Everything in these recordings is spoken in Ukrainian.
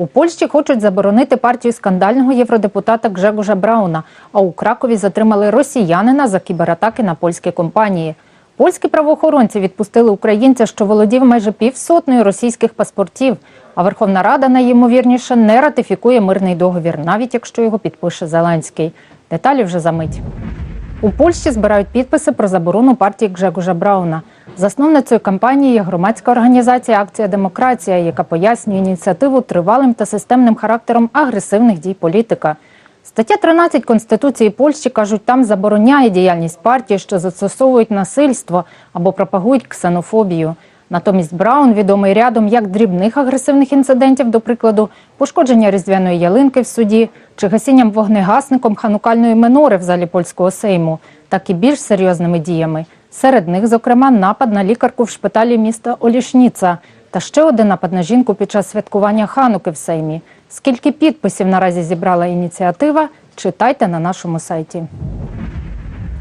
У Польщі хочуть заборонити партію скандального євродепутата Гжегожа Брауна, а у Кракові затримали росіянина за кібератаки на польські компанії. Польські правоохоронці відпустили українця, що володів майже півсотнею російських паспортів. А Верховна Рада найімовірніше не ратифікує мирний договір, навіть якщо його підпише Зеленський. Деталі вже за мить. У Польщі збирають підписи про заборону партії Гжегожа Брауна. Засновницею кампанії є громадська організація Акція Демократія, яка пояснює ініціативу тривалим та системним характером агресивних дій політика. Стаття 13 Конституції Польщі кажуть, там забороняє діяльність партії, що застосовують насильство або пропагують ксенофобію. Натомість Браун відомий рядом як дрібних агресивних інцидентів, до прикладу, пошкодження різдвяної ялинки в суді чи гасінням вогнегасником ханукальної минори в залі польського сейму, так і більш серйозними діями. Серед них, зокрема, напад на лікарку в шпиталі міста Олішніца та ще один напад на жінку під час святкування Хануки в Сеймі. Скільки підписів наразі зібрала ініціатива, читайте на нашому сайті.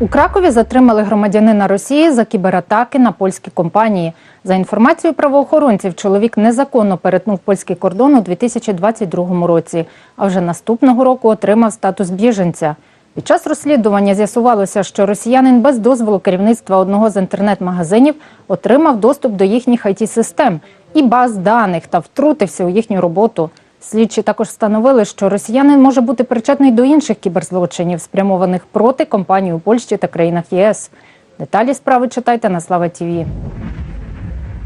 У Кракові затримали громадянина Росії за кібератаки на польські компанії. За інформацією правоохоронців, чоловік незаконно перетнув польський кордон у 2022 році, а вже наступного року отримав статус біженця. Під час розслідування з'ясувалося, що росіянин без дозволу керівництва одного з інтернет-магазинів отримав доступ до їхніх it систем і баз даних та втрутився у їхню роботу. Слідчі також встановили, що росіянин може бути причетний до інших кіберзлочинів, спрямованих проти компаній у Польщі та країнах ЄС. Деталі справи читайте на Слава ТІВІ.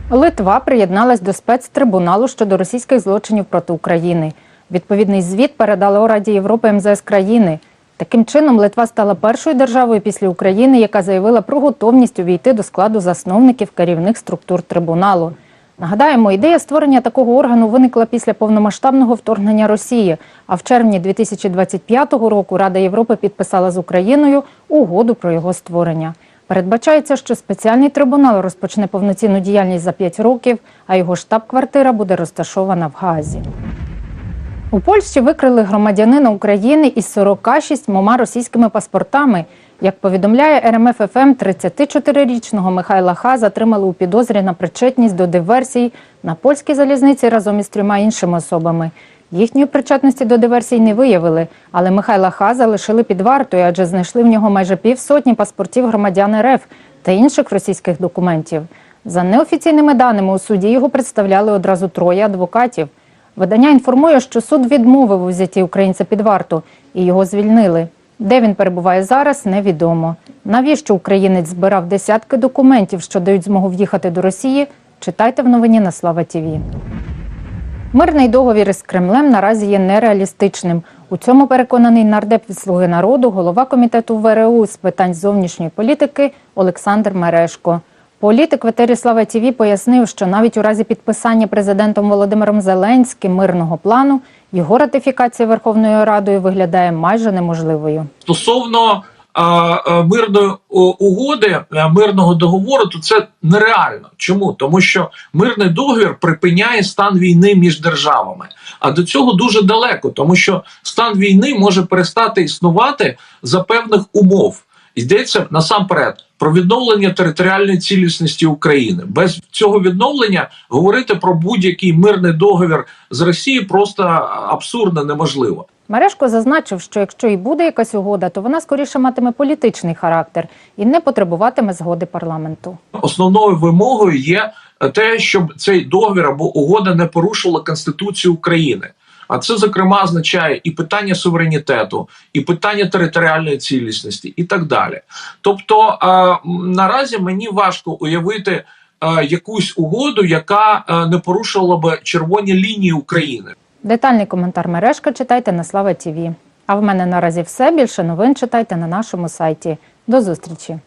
Литва приєдналась до спецтрибуналу щодо російських злочинів проти України. Відповідний звіт передали у Раді Європи МЗС країни. Таким чином, Литва стала першою державою після України, яка заявила про готовність увійти до складу засновників керівних структур трибуналу. Нагадаємо, ідея створення такого органу виникла після повномасштабного вторгнення Росії. А в червні 2025 року Рада Європи підписала з Україною угоду про його створення. Передбачається, що спеціальний трибунал розпочне повноцінну діяльність за 5 років, а його штаб-квартира буде розташована в Газі. У Польщі викрили громадянина України із 46 російськими паспортами. Як повідомляє РМФ ФМ, 34-річного Михайла Ха затримали у підозрі на причетність до диверсій на польській залізниці разом із трьома іншими особами. Їхньої причетності до диверсій не виявили, але Михайла Ха залишили під вартою, адже знайшли в нього майже півсотні паспортів громадян РФ та інших російських документів. За неофіційними даними у суді його представляли одразу троє адвокатів. Видання інформує, що суд відмовив у взятті українця під варту і його звільнили. Де він перебуває зараз, невідомо. Навіщо українець збирав десятки документів, що дають змогу в'їхати до Росії? Читайте в новині на Слава ТІВІ. Мирний договір із Кремлем наразі є нереалістичним. У цьому переконаний нардеп від «Слуги народу, голова комітету ВРУ з питань зовнішньої політики Олександр Мерешко. Політик в етері ТІВІ пояснив, що навіть у разі підписання президентом Володимиром Зеленським мирного плану його ратифікація Верховною Радою виглядає майже неможливою. стосовно мирної угоди, е, мирного договору, то це нереально. Чому? Тому що мирний договір припиняє стан війни між державами. А до цього дуже далеко, тому що стан війни може перестати існувати за певних умов. Йдеться насамперед про відновлення територіальної цілісності України. Без цього відновлення говорити про будь-який мирний договір з Росією просто абсурдно неможливо. Мережко зазначив, що якщо і буде якась угода, то вона скоріше матиме політичний характер і не потребуватиме згоди парламенту. Основною вимогою є те, щоб цей договір або угода не порушила Конституцію України. А це зокрема означає і питання суверенітету, і питання територіальної цілісності, і так далі. Тобто е, наразі мені важко уявити е, якусь угоду, яка е, не порушила б червоні лінії України. Детальний коментар мережка читайте на Слава ТІВІ. А в мене наразі все. Більше новин читайте на нашому сайті. До зустрічі!